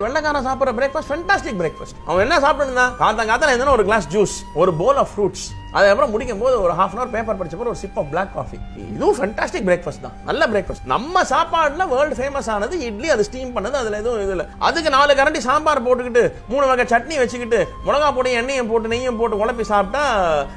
வெள்ளக்காரன் சாப்பிட்ற breakfast fantastic breakfast அவன் என்ன சாப்பிட்டுருந்தா காத்தா காத்தால என்ன ஒரு கிளாஸ் ஜூஸ் ஒரு போல் ஆஃப் ஃப்ரூட்ஸ் அதுக்கப்புறம் முடிக்கும் போது ஒரு ஹாஃப் அன் அவர் பேப்பர் படிச்ச ஒரு சிப் ஆஃப் பிளாக் காஃபி இதுவும் ஃபென்டாஸ்டிக் பிரேக்ஃபாஸ்ட் தான். நல்ல பிரேக்ஃபாஸ்ட் நம்ம சாப்பாடுல வேர்ல்டு ஃபேமஸ் ஆனது இட்லி அது ஸ்டீம் பண்ணது அதுல எதுவும் இது இல்லை. அதுக்கு நாலு கரண்டி சாம்பார் போட்டுக்கிட்டு மூணு வகை சட்னி வச்சுக்கிட்டு மிளகா பொடி எண்ணெயும் போட்டு நெய்யும் போட்டு உழப்பி சாப்பிட்டா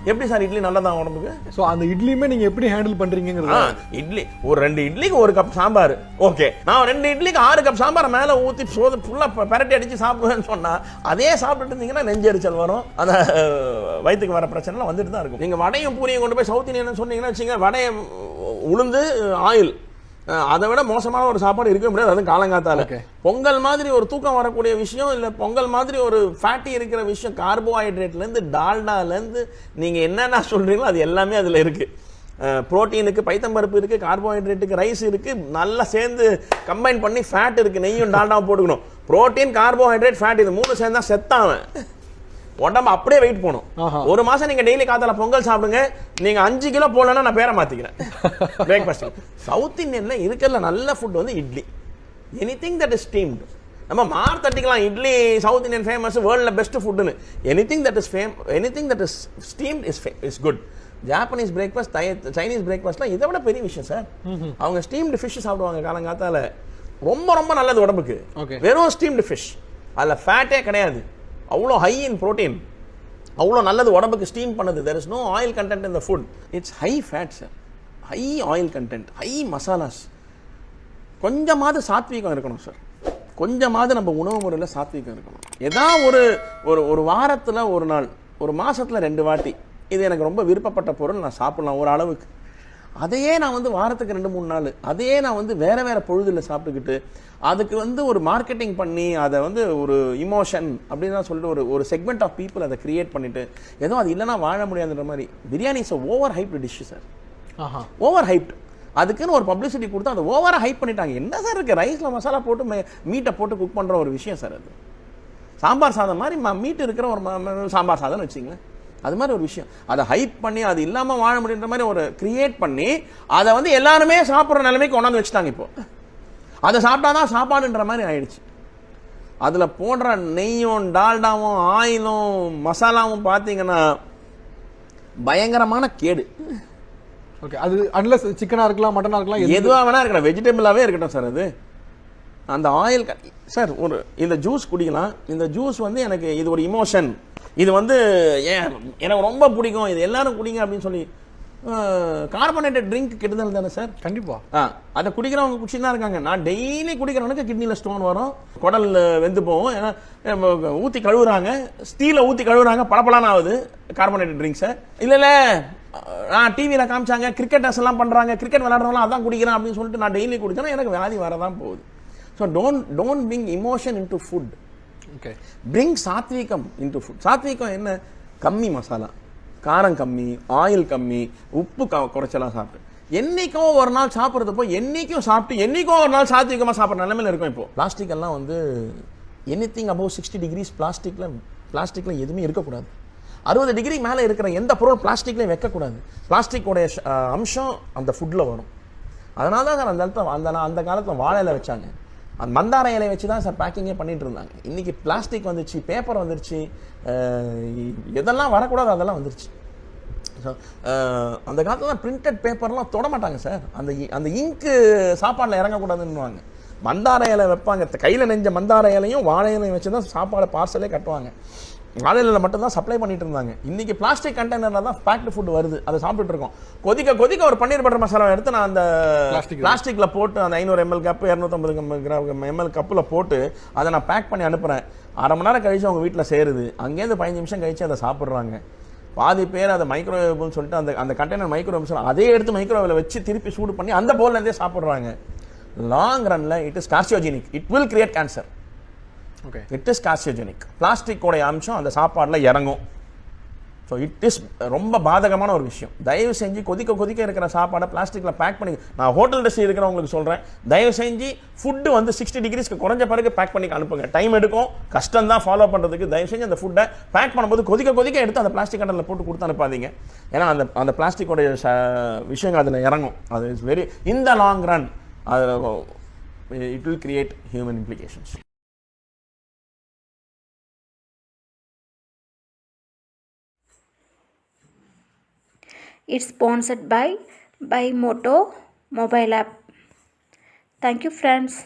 எப்படி சார் இட்லி நல்லதா உடம்புக்கு? ஸோ அந்த இட்லியுமே நீங்க எப்படி ஹேண்டில் பண்றீங்கிறது ஆ, இட்லி. ஒரு ரெண்டு இட்லிக்கு ஒரு கப் சாம்பார். ஓகே நான் ரெண்டு இட்லிக்கு ஆறு கப் சாம்பார் மேல ஊத்தி சோது ஃபுல்லா பெரட்டி அடிச்சு சாப்பிடுவேன்னு சொன்னா அதே சாப்பிட்டுட்டு இருந்தீங்கன்னா நெஞ்செரிச்சல் வரும். அந்த அஹ், வயித்துக்கு வர பிரச்சனை வந்துட்டு தான் இருக்கும். நீங்க வடையும் பூரியும் கொண்டு போய் சவுத் இந்தியன் சொன்னீங்கன்னா வச்சுங்க வடைய உளுந்து ஆயில். அதை விட மோசமான ஒரு சாப்பாடு இருக்க முடியாது. அதுவும் காலங்காத்தால. பொங்கல் மாதிரி ஒரு தூக்கம் வரக்கூடிய விஷயம் இல்ல பொங்கல் மாதிரி ஒரு ஃபேட்டி இருக்கிற விஷயம் கார்போஹைட்ரேட்ல இருந்து டால்டால இருந்து நீங்க என்னென்ன சொல்றீங்களோ அது எல்லாமே அதுல இருக்கு. புரோட்டீனுக்கு பைத்தம்பருப்பு இருக்கு கார்போஹைட்ரேட்டுக்கு ரைஸ் இருக்கு நல்லா சேர்ந்து கம்பைன் பண்ணி ஃபேட் இருக்கு நெய்யும் டால்டாவும் போட்டுக்கணும். புரோட்டீன் கார்போஹைட்ரேட் ஃபேட் இது மூணு சேர்ந்தா செத்தாவன். உடம்பு அப்படியே வெயிட் போகணும். ஒரு மாசம் நீங்க டெய்லி காத்தால பொங்கல் சாப்பிடுங்க நீங்க அஞ்சு கிலோ போடலன்னா நான் பேரை மாத்திக்கிறேன். பிரேக்ஃபாஸ்ட் சவுத் இந்தியன்ல இருக்கிற நல்ல ஃபுட் வந்து idli. Anything that is steamed நம்ம மார் தட்டிக்கலாம். இட்லி சவுத் இந்தியன் ஃபேமஸ் வேர்ல்டில் best ஃபுட்டுன்னு anything that is fame anything that is steamed is is good Japanese breakfast Chinese பிரேக்ஃபாஸ்ட்லாம் இதை விட பெரிய விஷயம் சார் அவங்க ஸ்டீம்டு ஃபிஷ் சாப்பிடுவாங்க காலங்காத்தால. ரொம்ப ரொம்ப நல்லது உடம்புக்கு. வெறும் ஸ்டீம்டு ஃபிஷ் அதில் ஃபேட்டே கிடையாது. அவ்வளோ ஹை இன் ப்ரோட்டீன் அவ்வளோ நல்லது உடம்புக்கு ஸ்டீம் பண்ணுது. There is no oil content in the food it's high fat sir high oil content high masalas கொஞ்சமாவது சாத்வீகம் இருக்கணும் சார் கொஞ்சமாவது நம்ம உணவு முறையில் சாத்வீகம் இருக்கணும். ஏதா ஒரு ஒரு ஒரு வாரத்தில் ஒரு நாள் ஒரு மாதத்தில் ரெண்டு வாட்டி. இது எனக்கு ரொம்ப விருப்பப்பட்ட பொருள் நான் சாப்பிட்லாம் ஒரு அளவுக்கு. அதையே நான் வந்து வாரத்துக்கு ரெண்டு மூணு நாள். அதையே நான் வந்து வேற வேற பொழுதுல சாப்பிட்டுக்கிட்டு அதுக்கு வந்து ஒரு மார்க்கெட்டிங் பண்ணி அதை வந்து ஒரு இமோஷன் அப்படின்னு சொல்லிட்டு ஒரு ஒரு செக்மெண்ட் ஆஃப் பீப்புள் அதை கிரியேட் பண்ணிட்டு ஏதோ அது இல்லைன்னா வாழ முடியாதுன்ற மாதிரி. Biryani is over hyped dish sir Aha. Over hyped அதுக்குன்னு ஒரு பப்ளிசிட்டி கொடுத்து அதை ஓவரா ஹைப் பண்ணிட்டாங்க. என்ன சார் இருக்கு? ரைஸ்ல மசாலா போட்டு மீட்டை போட்டு குக் பண்ற ஒரு விஷயம் சார் அது. சாம்பார் சாதம் மாதிரி மீட் இருக்கிற ஒரு சாம்பார் சாதம்னு வச்சுங்களேன் அது மாதிரி ஒரு விஷயம். அதை ஹைப் பண்ணி அது இல்லாம வாழ முடியுன்ற மாதிரி ஒரு கிரியேட் பண்ணி அதை வந்து எல்லாருமே சாப்பிட்ற நிலைமைக்கு கொண்டாந்து வச்சுட்டாங்க இப்போ. அதை சாப்பிட்டாதான் சாப்பாடுன்ற மாதிரி ஆயிடுச்சு. அதுல போடுற நெய்யும் டால்டாவும் ஆயிலும் மசாலாவும் பார்த்தீங்கன்னா பயங்கரமான கேடு. ஓகே அது அன்லஸ் சிக்கனா இருக்கலாம் மட்டனா இருக்கலாம் எது- எதுவா வேணா இருக்கட்டும் வெஜிடபிளாவே இருக்கட்டும் சார் அது. அந்த ஆயில் சார் ஒரு இந்த ஜூஸ் குடிக்கலாம். இந்த ஜூஸ் வந்து எனக்கு இது ஒரு இமோஷன் இது வந்து ஏன் எனக்கு ரொம்ப பிடிக்கும். இது எல்லாரும் குடிங்க அப்படின்னு சொல்லி கார்பனேட்டட் ட்ரிங்க் கெடுதல் தானே சார் கண்டிப்பா. ஆ அதை குடிக்கிறவங்க குடிச்சுட்டு தான் இருக்காங்க. நான் டெய்லி குடிக்கிறவனுக்கு கிட்னியில் ஸ்டோன் வரும். குடல் வெந்து போகும். ஏன்னா ஊற்றி கழுவுறாங்க. ஸ்டீலை ஊற்றி கழுவுறாங்க. பளபளன்னு ஆகுது. கார்பனேட்டட் ட்ரிங்க்ஸை இல்லை இல்லை. நான் டிவியில் காமிச்சாங்க. கிரிக்கெட்டர்ஸ் எல்லாம் பண்ணுறாங்க கிரிக்கெட் விளையாடுறவங்களாம் அதான் குடிக்கிறேன் அப்படின்னு சொல்லிட்டு நான் டெய்லி குடிச்சேன்னா எனக்கு வியாதி வரதான் போகுது. So don't don't bring emotion into food okay bring சாத்விகம் இன்டு ஃபுட் சாத்விகம் என்ன? கம்மி மசாலா. காரம் கம்மி ஆயில் கம்மி உப்பு க குறைச்சலாம் சாப்பிட்டு என்றைக்கும் ஒரு நாள் சாப்பிட்றது போய் என்றைக்கும் சாப்பிட்டு என்றைக்கும் ஒரு நாள் சாத்விகமாக சாப்பிட்ற நிலமையில் இருக்கும் இப்போ. பிளாஸ்டிக் எல்லாம் வந்து anything above sixty degrees பிளாஸ்டிக்கில் பிளாஸ்டிக்கில் எதுவுமே இருக்கக்கூடாது. அறுபது டிகிரி மேலே இருக்கிற எந்த பொருள் பிளாஸ்டிக்லையும் வைக்கக்கூடாது. பிளாஸ்டிக்கோடைய அம்சம் அந்த ஃபுட்டில் வரும். அதனால தான் சார் அந்த இடத்துல அந்த அந்த காலத்தில் வாழை வச்சாங்க. அந்த மந்தார இலை வச்சு தான் சார் பேக்கிங்கே பண்ணிட்டு இருந்தாங்க. இன்னைக்கு பிளாஸ்டிக் வந்துருச்சு பேப்பர் வந்துருச்சு எதெல்லாம் வரக்கூடாது அதெல்லாம் வந்துருச்சு. ஸோ அந்த காலத்தில் பிரிண்டட் பேப்பர்லாம் தொட மாட்டாங்க சார். அந்த இ- அந்த இங்கு சாப்பாடில் இறங்கக்கூடாதுன்னுவாங்க. மந்தார இலை வைப்பாங்க. கையில் நெஞ்ச மந்தார இலையும் வாழை இலையும் வச்சு தான் சாப்பாடு பார்சலே கட்டுவாங்க. வாழை இலையில மட்டும் தான் சப்ளை பண்ணிட்டு இருந்தாங்க. இன்னைக்கு பிளாஸ்டிக் கண்டெய்னரில் தான் பேக்டு ஃபுட் வருது. அதை சாப்பிட்டுட்டு இருக்கோம். கொதிக்க கொதிக்க ஒரு பன்னீர் பட்டர் மசாலா எடுத்து நான் அந்த Plastic ல. பிளாஸ்டிக்ல போட்டு அந்த ஐநூறு எம்எல் கப்பு இரநூத்தம்பது கிராம் எம்எல் கப்பில் போட்டு அதை நான் பேக் பண்ணி அனுப்புறேன். அரை மணி நேரம் கழிச்சு அவங்க வீட்டில் சேருது. அங்கேருந்து பதினஞ்சு நிமிஷம் கழிச்சு அதை சாப்பிட்றாங்க. பாதி பேர் அதை மைக்ரோவேவ்னு சொல்லிட்டு அந்த அந்த கண்டெய்னர் மைக்ரோவேவ் அதே எடுத்து மைக்ரோவேவ்ல வச்சு திருப்பி சூடு பண்ணி அந்த போல்ல இருந்தே சாப்பிட்றாங்க. Long ரன்ல it is carcinogenic it will create cancer it is carcinogenic பிளாஸ்டிக்கோடைய அம்சம் அந்த சாப்பாடில் இறங்கும். ஸோ இட் இஸ் ரொம்ப பாதகமான ஒரு விஷயம். தயவு செஞ்சு கொதிக்க கொதிக்க இருக்கிற சாப்பாடை பிளாஸ்டிக்கில் பேக் பண்ணி நான் ஹோட்டல் இண்டஸ்ட்ரி இருக்கிறவங்களுக்கு சொல்கிறேன் தயவு செஞ்சு ஃபுட்டு வந்து சிக்ஸ்டி டிகிரிஸ்க்கு குறைஞ்ச பிறகு பேக் பண்ணி அனுப்புங்க. டைம் எடுக்கும். கஷ்டம் தான் ஃபாலோ பண்ணுறதுக்கு தயவு செஞ்சு அந்த ஃபுட்டை பேக் பண்ணும்போது கொதிக்க கொதிக்க எடுத்து அந்த பிளாஸ்டிக் கண்டரில் போட்டு கொடுத்து அனுப்பாதீங்க. ஏன்னா அந்த அந்த பிளாஸ்டிக்கோடைய விஷயங்கள் அதில் இறங்கும். அது is very in the long run அது it will create human implications It's sponsored by by Moto mobile app. Thank you friends.